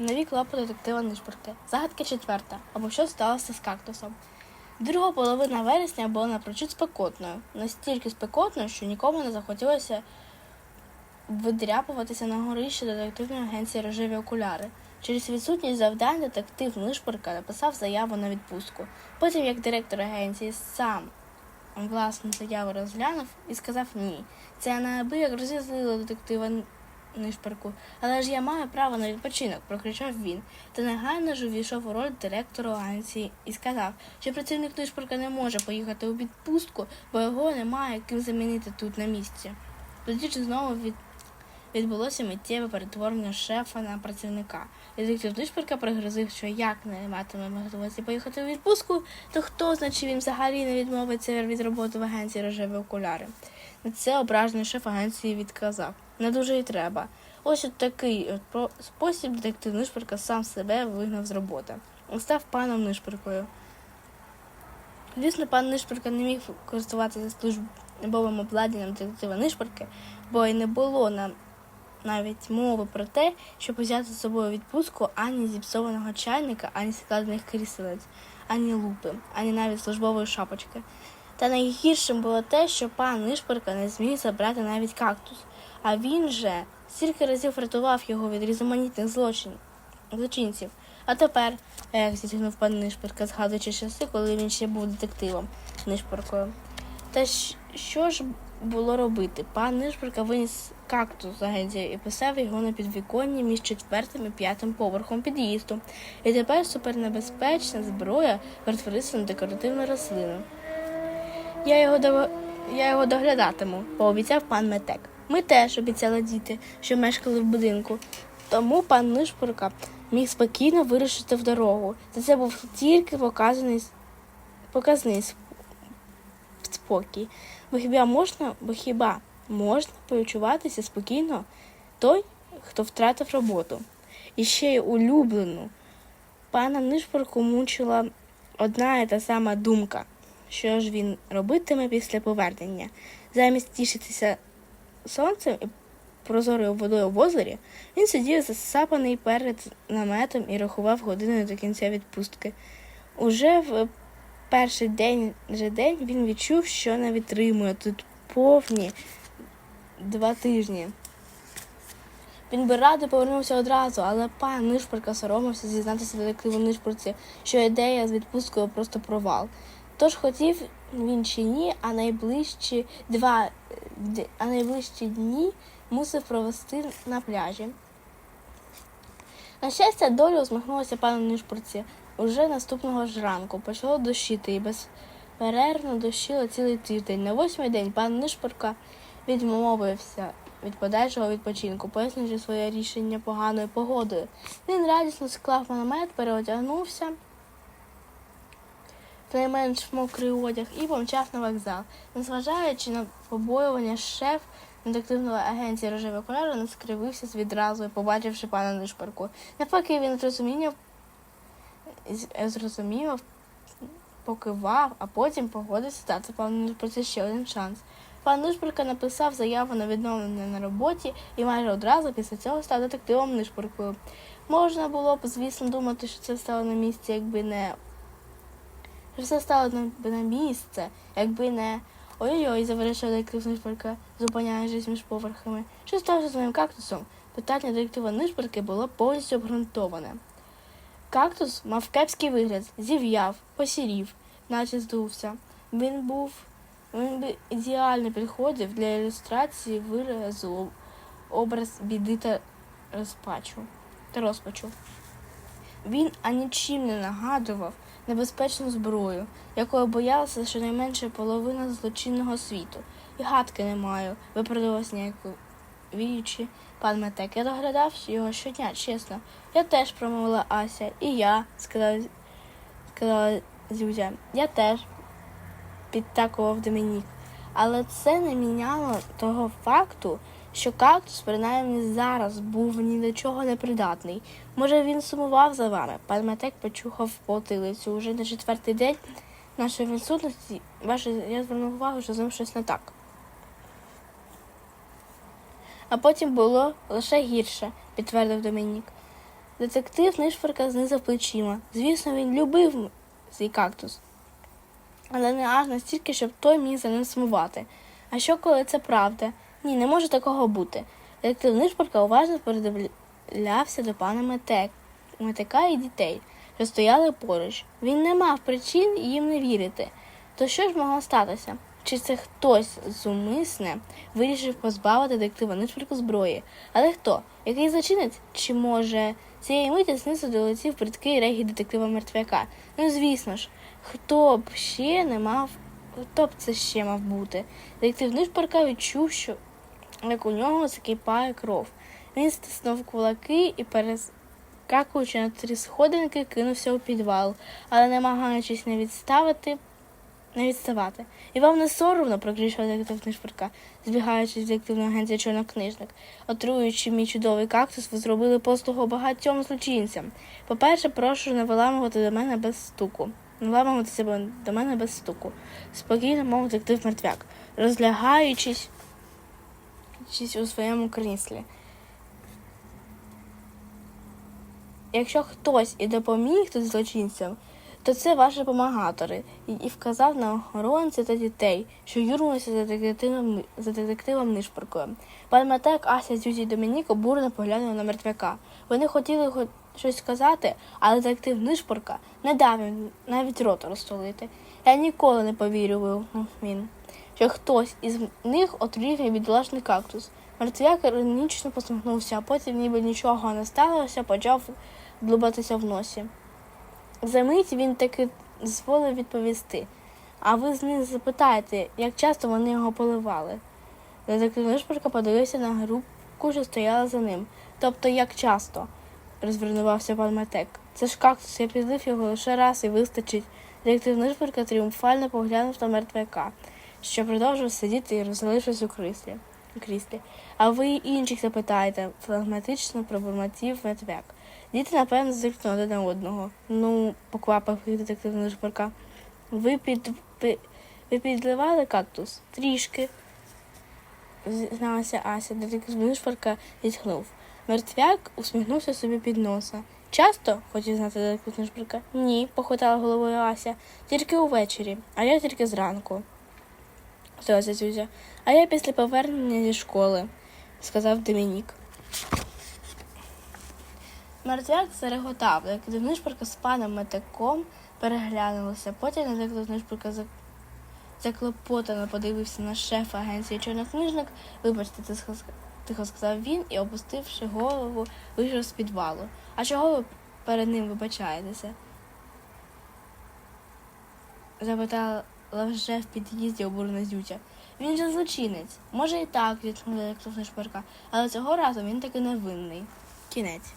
Нові клопи детектива Нишпорки. Загадка четверта. Або що сталося з кактусом. Друга половина вересня була напрочуд спекотною. Настільки спекотною, що нікому не захотілося видряпуватися на горищі детективної агенції рожеві окуляри. Через відсутність завдань детектив Нишпорка написав заяву на відпустку. Потім, як директор агенції сам власну заяву розглянув і сказав ні. Це неабияк розізлило детектива Нишпорку. Але ж я маю право на відпочинок, прокричав він. Та негайно ж увійшов у роль директора агенції і сказав, що працівник Нишпорка не може поїхати у відпустку, бо його немає ким замінити тут на місці. Тоді ж знову від... відбулося миттєве перетворення шефа на працівника. І Детектив Нишпорка пригрозив, що як не матиме можливості поїхати у відпустку, то хто значить він взагалі не відмовиться від роботи в агенції рожеві окуляри. На це ображений шеф агенції відказав. Не дуже й треба. Ось от такий от спосіб детектив Нишпорка сам себе вигнав з роботи. І став паном Нишпоркою. Звісно, пан Нишпорка не міг користуватися службовим обладнанням детектива Нишпорки, бо й не було на навіть мови про те, щоб взяти з собою відпустку ані зіпсованого чайника, ані складених кріселець, ані лупи, ані навіть службової шапочки. Та найгіршим було те, що пан Нишпорка не зміг забрати навіть кактус, а він же стільки разів рятував його від різноманітних злочин, злочинців. А тепер, як зітхнув пан Нишпорка, згадуючи часи, коли він ще був детективом Нишпоркою. Та що ж було робити? Пан Нишпорка виніс кактус з агенції і писав його на підвіконні між четвертим і п'ятим поверхом під'їзду. І тепер супернебезпечна зброя перетворилася на декоративну рослину. Я його до... я його доглядатиму, пообіцяв пан Метек. Ми теж обіцяли діти, що мешкали в будинку. Тому пан Нишпорка міг спокійно вирушити в дорогу. Та це був тільки показаний показний спокій. Бо хіба можна, бо хіба можна почуватися спокійно той, хто втратив роботу? І ще й улюблену. Пана Нишпорку мучила одна і та сама думка, що ж він робитиме після повернення. Замість тішитися сонцем і прозорою водою в озері, він сидів засапаний перед наметом і рахував години до кінця відпустки. Уже в перший день же день він відчув, що не витримує тут повні два тижні. Він би радо повернувся одразу, але пан Нишпорка соромився зізнатися детективу Нишпорці, що ідея з відпусткою просто провал. Тож хотів він чи ні, а найближчі два а найближчі дні мусив провести на пляжі. На щастя, доля усміхнулася пану Нишпорці. Уже наступного ж ранку почало дощити і безперервно дощило цілий тиждень. На восьмий день пан Нишпорка відмовився від подальшого відпочинку, пояснюючи своє рішення поганою погодою. Він радісно склав намет, переодягнувся найменш мокрий одяг і помчав на вокзал. Незважаючи на побоювання, шеф детективної агенції рожеві окуляри не скривився з відразу, побачивши пана Нишпорку. Навпаки, він зрозумів, зрозумів, покивав, а потім погодився дати пану Нишпорці ще один шанс. Пан Нишпорка написав заяву на відновлення на роботі і майже одразу після цього став детективом Нишпоркою. Можна було б, звісно, думати, що це стало на місці, якби не це стало на, би на місце, якби не ой-ой-ой, завершив детектив Нишпорка, зупиняючись між поверхами. Що сталося з моїм кактусом? Питання детектива Нишпорки було повністю обґрунтоване. Кактус мав кепський вигляд, зів'яв, посірів, наче здувся. Він був він би ідеально підходив для ілюстрації виразу образ біди та розпачу та розпачу. Він анічим не нагадував небезпечну зброю, якою боялася щонайменше половина злочинного світу. І гадки не маю, виправдалась ніяковіючи пан Метек. Я доглядав його щодня, чесно. Я теж промовила Ася. І я, сказала, сказала Зюзя. Я теж підтакував Домінік. Але це не міняло того факту, що кактус, принаймні зараз, був ні до чого не придатний. Може, він сумував за вами. Пан Матек почухав потилицю. Уже на четвертий день нашої відсутності ваше, я звернув увагу, що з ним щось не так. А потім було лише гірше, підтвердив Домінік. Детектив нишпорка знизав плечима. Звісно, він любив свій кактус. Але не аж настільки, щоб той міг за ним сумувати. А що, коли це правда? Ні, не може такого бути. Детектив нишпорка уважно передивлявся до пана Метек, Метека і дітей, що стояли поруч. Він не мав причин їм не вірити. То що ж могло статися? Чи це хтось зумисне вирішив позбавити детектива нишпорку зброї? Але хто? Який зачинець? Чи може цієї миті знизу долетів придкий регі детектива мертвяка? Ну звісно ж, хто б ще не мав, хто б це ще мав бути? Детектив нишпорка відчув, що як у нього закипає кров. Він стиснув кулаки і перескакуючи на три сходинки, кинувся у підвал, але намагаючись не відставити, не відставати. І вам не соромно, прокричав детектив Нишпорка, збігаючись з детективної агенції чорнокнижник. Отруюючи мій чудовий кактус, ви зробили послугу багатьом злочинцям. По-перше, прошу не виламувати до мене без стуку. Себе до мене без стуку. Спокійно мов детектив мертвяк, розлягаючись у своєму кріслі. Якщо хтось і допоміг тут злочинцям, то це ваші помагатори, і, вказав на охоронців та дітей, що юрмилися за детективом, за детективом Нишпоркою. Пан Матек, Ася, Зюзі і Домінік обурено поглянули на мертвяка. Вони хотіли щось сказати, але детектив Нишпорка не дав їм навіть рота розтолити. Я ніколи не повірю, він що хтось із них отруїв бідолашний кактус. Мертвяк іронічно посміхнувся, а потім, ніби нічого не сталося, почав длубатися в носі. За мить він таки дозволив відповісти. А ви з них запитаєте, як часто вони його поливали. Детектив Нишпорка подивився на групку, що стояла за ним. Тобто, як часто, розвернувався пан Метек. Це ж кактус, я підлив його лише раз і вистачить. Детектив Нишпорка тріумфально поглянув на мертвяка що продовжував сидіти і розгалившись у кріслі. кріслі. А ви інших запитаєте, флегматично пробурмотів Метвяк. Діти, напевно, зиркнули один на одного. Ну, поквапив їх детективного шпарка. Ви під пи- ви підливали кактус? Трішки. Зналася Ася, детектив шпарка зітхнув. Мертвяк усміхнувся собі під носа. Часто, хотів знати детектив шпарка? Ні, похитала головою Ася. Тільки увечері, а я тільки зранку. Сказала Зюзя. А я після повернення зі школи, сказав Домінік. Мертвяк зареготав, як Нишпорка з паном Метаком переглянулися. Потім детектив Нишпорка заклопотано подивився на шефа агенції чорнокнижник. Вибачте, це тихо сказав він і, опустивши голову, вийшов з підвалу. А чого ви перед ним вибачаєтеся? Запитала вже в під'їзді обурена Зютя. Він же злочинець. Може і так, як шпарка, але цього разу він таки невинний. Кінець.